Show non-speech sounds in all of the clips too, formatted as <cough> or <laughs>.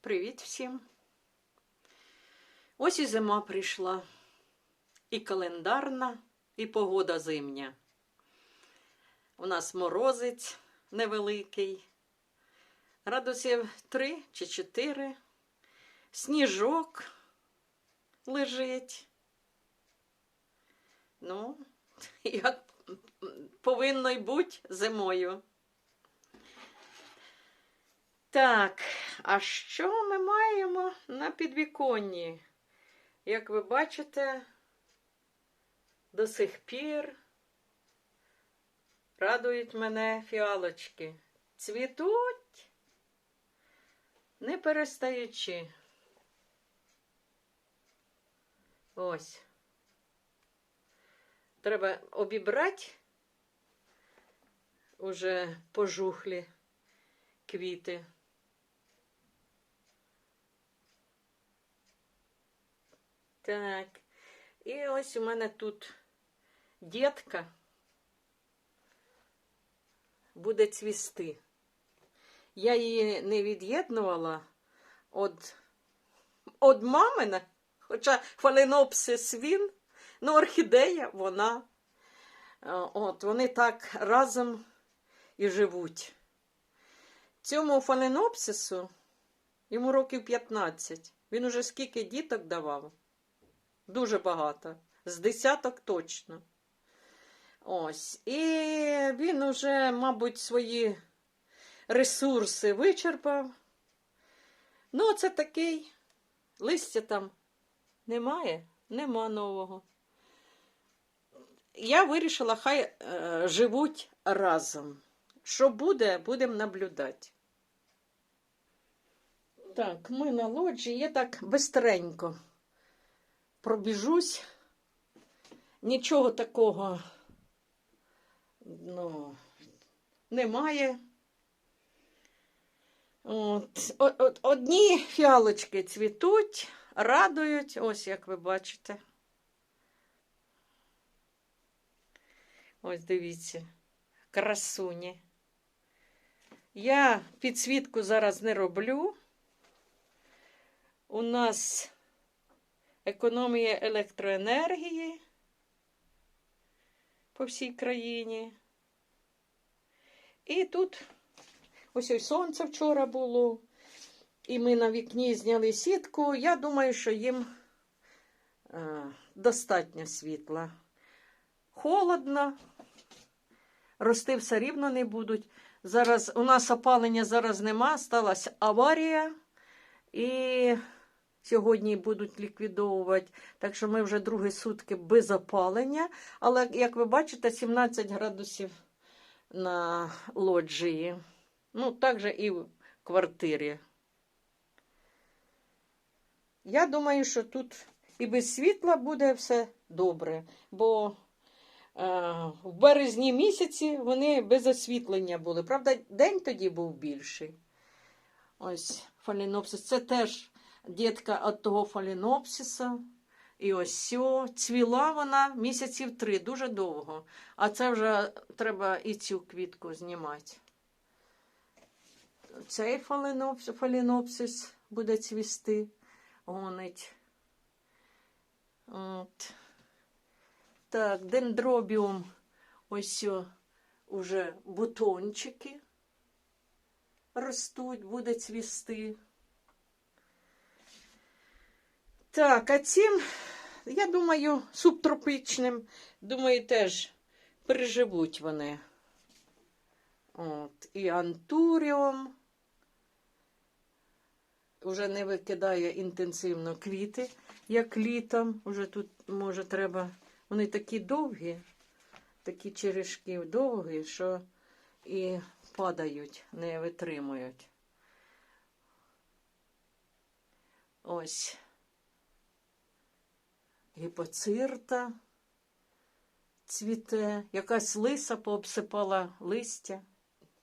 Привіт всім. Ось і зима прийшла. І календарна, і погода зимня. У нас морозець невеликий, градусів 3 чи 4, сніжок лежить. Ну, <laughs> як повинно й бути зимою. Так, а що ми маємо на підвіконні? Як ви бачите, до сих пір радують мене фіалочки. Цвітуть, не перестаючи. Ось. Треба обібрати уже пожухлі квіти. Так. І ось у мене тут дітка буде цвісти. Я її не від'єднувала від, від мамина, хоча фаленопсис він, ну орхідея вона. Е, От, вони так разом і живуть. Цьому фаленопсису йому років 15. Він уже скільки діток давав? Дуже багато. З десяток точно. Ось. І він уже, мабуть, свої ресурси вичерпав. Ну, це такий. Листя там немає, нема нового. Я вирішила, хай е, живуть разом. Що буде, будемо наблюдати. Так, ми на лоджі, я так бистренько пробіжусь. Нічого такого ну, немає. От, от, одні фіалочки цвітуть, радують, ось як ви бачите. Ось дивіться, красуні. Я підсвітку зараз не роблю. У нас економія електроенергії по всій країні. І тут ось ось сонце вчора було. І ми на вікні зняли сітку. Я думаю, що їм е, достатньо світла. Холодно, рости все рівно не будуть. Зараз у нас опалення зараз нема, сталася аварія. І сьогодні будуть ліквідовувати. Так що ми вже другі сутки без опалення. Але, як ви бачите, 17 градусів на лоджії. Ну, так же і в квартирі. Я думаю, що тут і без світла буде все добре, бо е, в березні місяці вони без освітлення були. Правда, день тоді був більший. Ось фалінопсис. Це теж дітка від того фалінопсиса. І ось. Цвіла вона місяців три, дуже довго. А це вже треба і цю квітку знімати. Цей фалінопсис, фалінопсис буде цвісти, гонить. От. Так, дендробіум. Ось уже бутончики ростуть, буде цвісти. Так, а цим, я думаю, субтропічним, думаю, теж переживуть вони. От, і антуріум вже не викидає інтенсивно квіти, як літом. Уже тут, може, треба. Вони такі довгі, такі черешки довгі, що і падають, не витримують. Ось гіпоцирта цвіте, якась лиса пообсипала листя.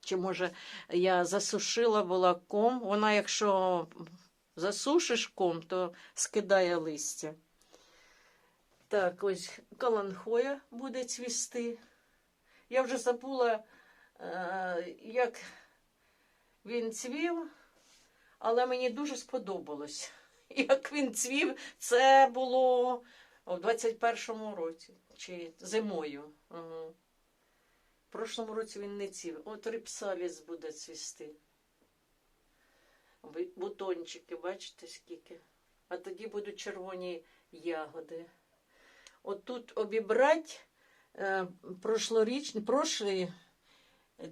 Чи, може, я засушила була ком. Вона, якщо засушиш ком, то скидає листя. Так, ось каланхоя буде цвісти. Я вже забула, е, як він цвів, але мені дуже сподобалось. <laughs> Як він цвів, це було у 21-му році чи зимою. Ага. В прошлому році він не цвів. От рипсаліс буде цвісти. Бутончики, бачите скільки? А тоді будуть червоні ягоди. От тут обібрати е, прошлорічний, прошлий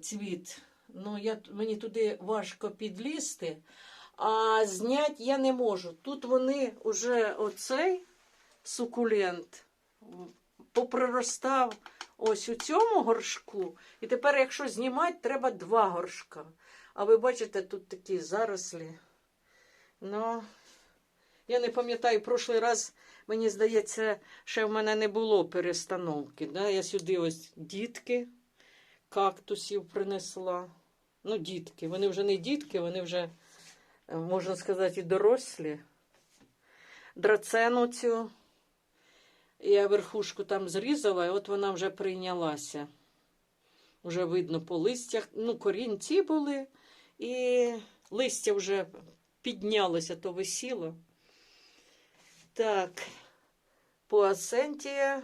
цвіт. Ну, я, мені туди важко підлізти, а зняти я не можу. Тут вони вже оцей сукулент поприростав ось у цьому горшку. І тепер, якщо знімати, треба два горшка. А ви бачите, тут такі зарослі. Ну, я не пам'ятаю, прошлий раз, мені здається, ще в мене не було перестановки. Да? Я сюди ось дітки кактусів принесла. Ну, дітки. Вони вже не дітки, вони вже, е, можна сказати, і дорослі. Драцену цю. Я верхушку там зрізала, і от вона вже прийнялася. Вже видно по листях. Ну, корінці були, і листя вже піднялося, то висіло. Так, Пуасентія.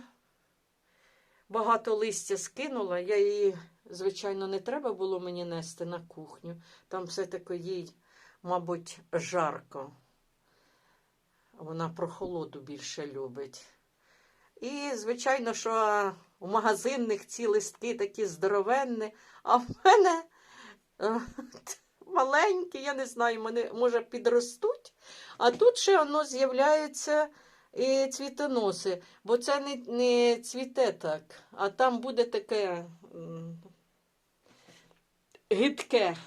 Багато листя скинула. Я її, звичайно, не треба було мені нести на кухню. Там все-таки їй, мабуть, жарко. Вона прохолоду більше любить. І, звичайно, що у магазинних ці листки такі здоровенні, а в мене е, <laughs> маленькі, я не знаю, вони, може, підростуть. А тут ще воно з'являється і цвітоноси, бо це не, не цвіте так, а там буде таке гидке,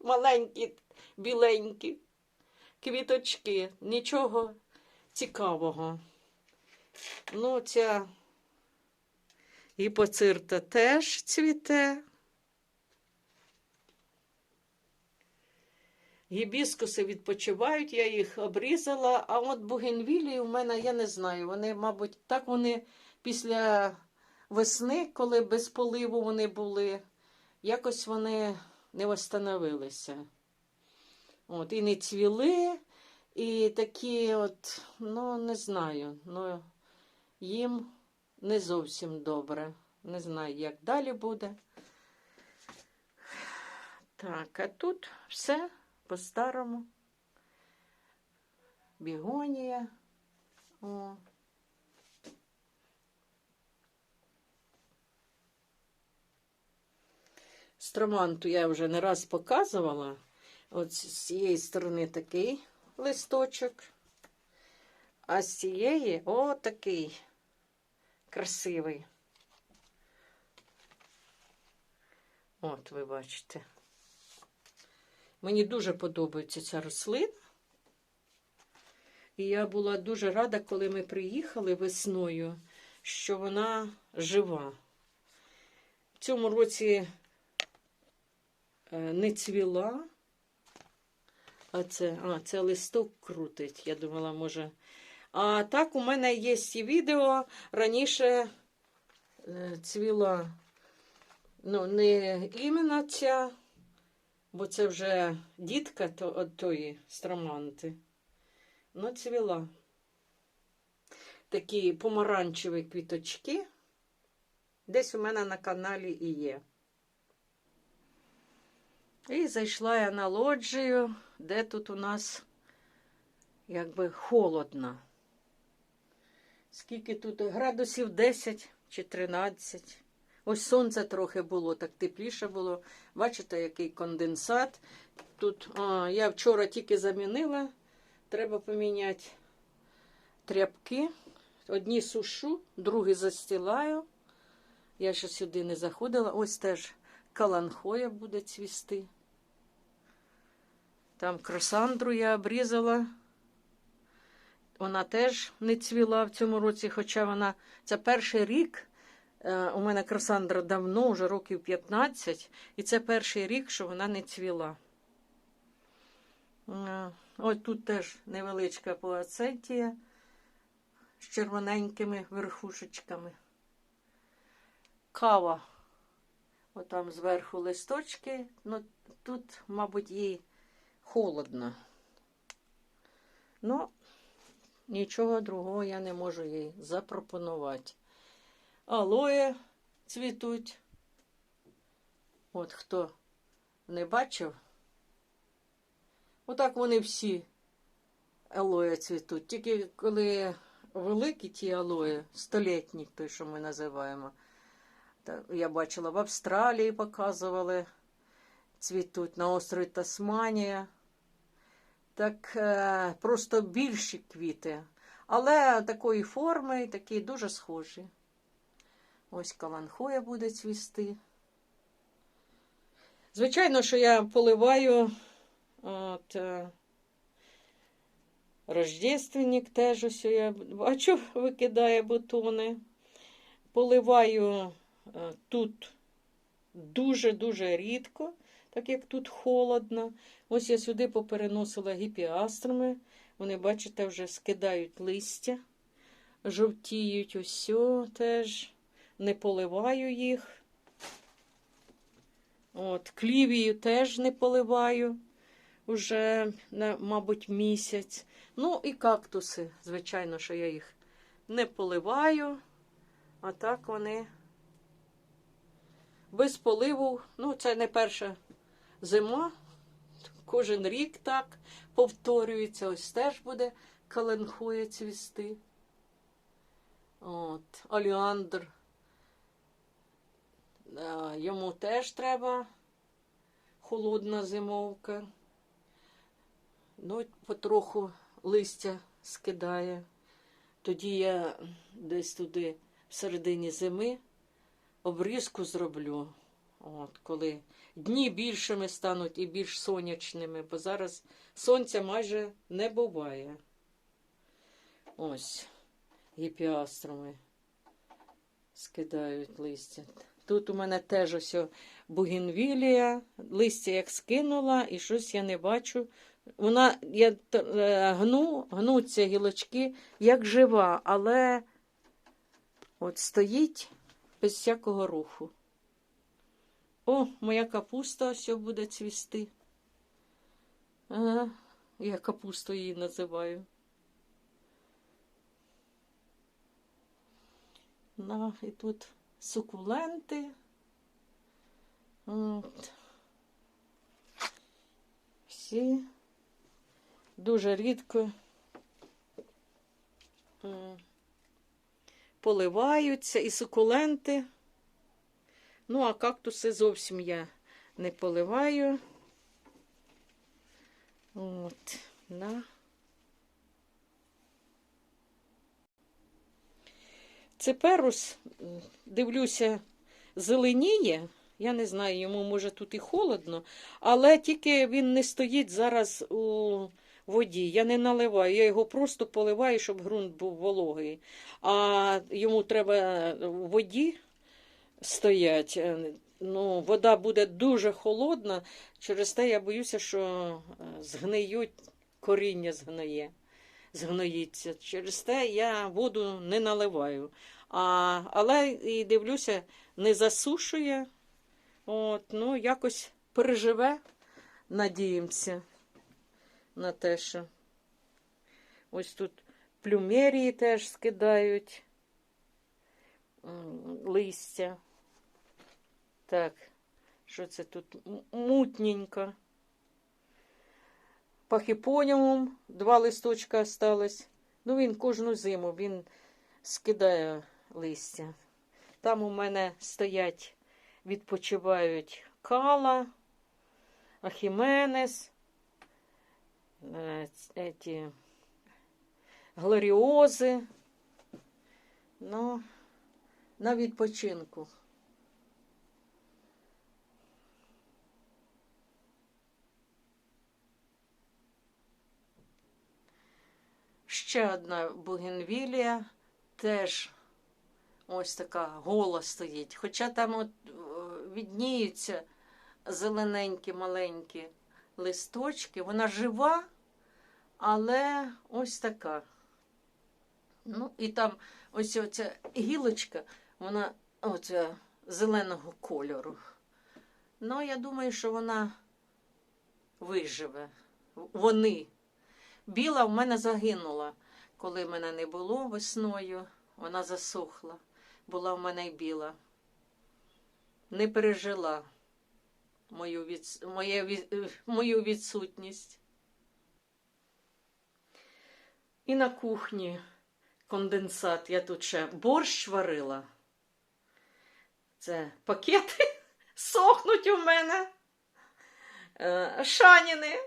маленькі, біленькі квіточки, нічого цікавого. Ну, ця гіпоцирта теж цвіте. Гібіскуси відпочивають, я їх обрізала, а от бугенвілії у мене, я не знаю, вони, мабуть, так вони після весни, коли без поливу вони були, якось вони не восстановилися. От, і не цвіли, і такі от, ну, не знаю, ну, їм не зовсім добре. Не знаю, як далі буде. Так, а тут все по-старому. Бігонія. О. Строманту я вже не раз показувала. От з цієї сторони такий листочок, а з цієї отакий красивий. От ви бачите. Мені дуже подобається ця рослина. І я була дуже рада, коли ми приїхали весною, що вона жива. В цьому році е, не цвіла, а це, а, це листок крутить. Я думала, може. А так, у мене є і відео раніше е, цвіла. Ну, не іменно ця, бо це вже дітка то, тої строманти. Ну, цвіла. Такі помаранчеві квіточки. Десь у мене на каналі і є. І зайшла я на лоджію, де тут у нас якби холодно. Скільки тут градусів 10 чи 13. Ось сонце трохи було, так тепліше було. Бачите, який конденсат. Тут а, я вчора тільки замінила. Треба поміняти тряпки. Одні сушу, другі застилаю. Я ще сюди не заходила. Ось теж каланхоя буде цвісти. Там красандру я обрізала. Вона теж не цвіла в цьому році, хоча вона це перший рік. Е, У мене красандра давно, вже років 15, і це перший рік, що вона не цвіла. Е, Ось тут теж невеличка плацентія з червоненькими верхушечками. Кава. Отам зверху листочки. Ну, тут, мабуть, їй холодно. Ну, нічого другого я не можу їй запропонувати. Алоє цвітуть. От хто не бачив, отак вони всі алоє цвітуть. Тільки коли великі ті алої, столітні, той, що ми називаємо. Я бачила в Австралії показували, цвітуть на острові Тасманія. Так е, просто більші квіти. Але такої форми, такі дуже схожі. Ось каланхоя буде цвісти. Звичайно, що я поливаю от, е, Рождественник теж ось я бачу, <laughs> викидає бутони. Поливаю е, тут дуже-дуже рідко, так як тут холодно. Ось я сюди попереносила гіпіастрами. Вони, бачите, вже скидають листя, жовтіють усьо теж. Не поливаю їх. От, клівію теж не поливаю уже, мабуть, місяць. Ну і кактуси, звичайно, що я їх не поливаю, а так вони без поливу. Ну, це не перша зима. Кожен рік так повторюється. Ось теж буде каленхує цвісти. От, оліандр. Йому теж треба холодна зимовка. Ну, потроху листя скидає. Тоді я десь туди в середині зими обрізку зроблю. От, коли дні більшими стануть і більш сонячними, бо зараз сонця майже не буває. Ось, гіпіастроми скидають листя. Тут у мене теж ось бугінвілія, листя як скинула, і щось я не бачу. Вона я е, гну, гнуться гілочки як жива, але от стоїть без всякого руху. О, моя капуста ось буде цвісти. Ага, я капусту її називаю. На, і тут сукуленти. От. Всі дуже рідко поливаються і сукуленти. Ну, а кактуси зовсім я не поливаю. От, на. Цеперус, м, дивлюся, зеленіє. Я не знаю, йому може тут і холодно, але тільки він не стоїть зараз у воді. Я не наливаю, я його просто поливаю, щоб ґрунт був вологий. А йому треба в воді стоять. Е, Ну, вода буде дуже холодна, через те я боюся, що е, згниють, коріння згниє, згноїться. Через те я воду не наливаю. А, але і дивлюся, не засушує. От, ну, якось переживе, надіємося на те, що ось тут плюмерії теж скидають листя. Так, що це тут мутненько. Пахіпоніум, два листочка осталось. Ну, він кожну зиму він скидає листя. Там у мене стоять, відпочивають кала, ахіменес, ц- еті, глоріози. Ну, на відпочинку. Ще одна бугенвілія, теж ось така гола стоїть. Хоча там от відніються зелененькі маленькі листочки. Вона жива, але ось така. Ну, і там ось оця гілочка, вона оця зеленого кольору. Ну, я думаю, що вона виживе. вони. Біла в мене загинула, коли мене не було весною, вона засохла. Була в мене й біла. Не пережила мою, від... моє... е, мою відсутність. І на кухні конденсат. Я тут ще борщ варила. Це пакети <laughs> сохнуть у мене. Е, Шаніни,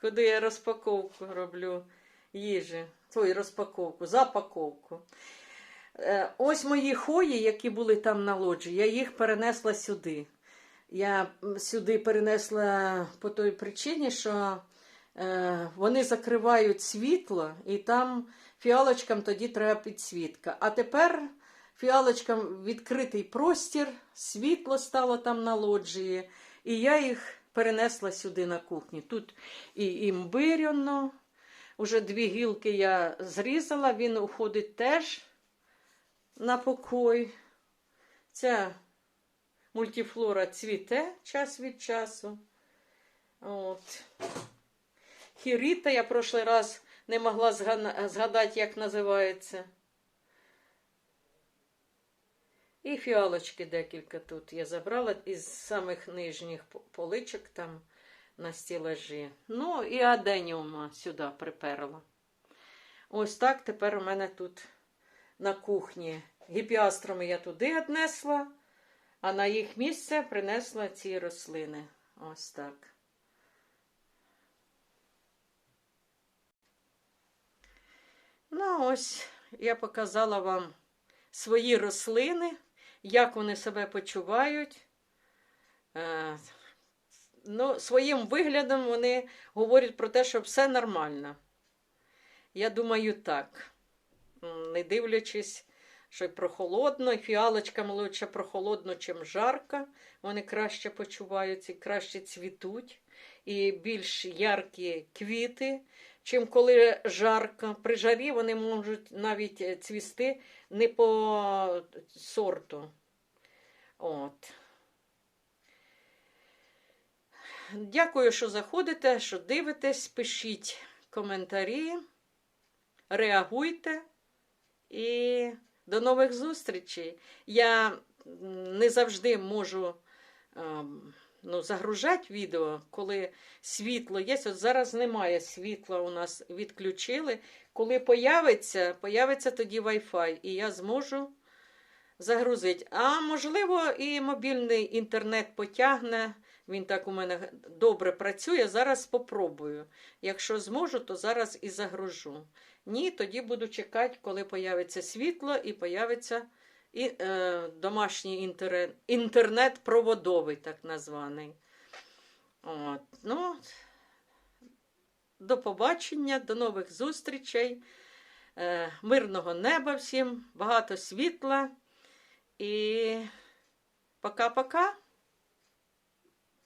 куди я розпаковку роблю їжі. Ой, розпаковку, запаковку. Е, Ось мої хої, які були там на лоджі, я їх перенесла сюди. Я сюди перенесла по той причині, що е, вони закривають світло, і там фіалочкам тоді треба підсвітка. А тепер фіалочкам відкритий простір, світло стало там на лоджії, і я їх перенесла сюди на кухню. Тут і імбиряно, уже дві гілки я зрізала, він уходить теж на покой. Ця мультифлора цвіте час від часу. От. Хіріта я прошлий раз не могла згадати, як називається. І фіалочки декілька тут я забрала із самих нижніх поличок там на стілажі. Ну, і аденіума сюди приперла. Ось так тепер у мене тут на кухні. Гіпіастроми я туди віднесла, а на їх місце принесла ці рослини. Ось так. Ну, ось я показала вам свої рослини, як вони себе почувають. Е, Ну, своїм виглядом вони говорять про те, що все нормально. Я думаю, так. Не дивлячись, що й прохолодно, і фіалочкам лучше прохолодно, чим жарко. Вони краще почуваються краще цвітуть. І більш яркі квіти, чим коли жарко. При жарі вони можуть навіть цвісти не по сорту. От. Дякую, що заходите, що дивитесь, пишіть коментарі, реагуйте і до нових зустрічей. Я не завжди можу ем, ну, загружати відео, коли світло є. От зараз немає світла у нас відключили. Коли появиться, появиться тоді Wi-Fi, і я зможу загрузити. А можливо, і мобільний інтернет потягне. Він так у мене добре працює. Зараз спробую. Якщо зможу, то зараз і загружу. Ні, тоді буду чекати, коли появиться світло і появиться і, е, домашній інтернет, проводовий, так названий. От. Ну, до побачення, до нових зустрічей. Е, мирного неба всім, багато світла і пока-пока.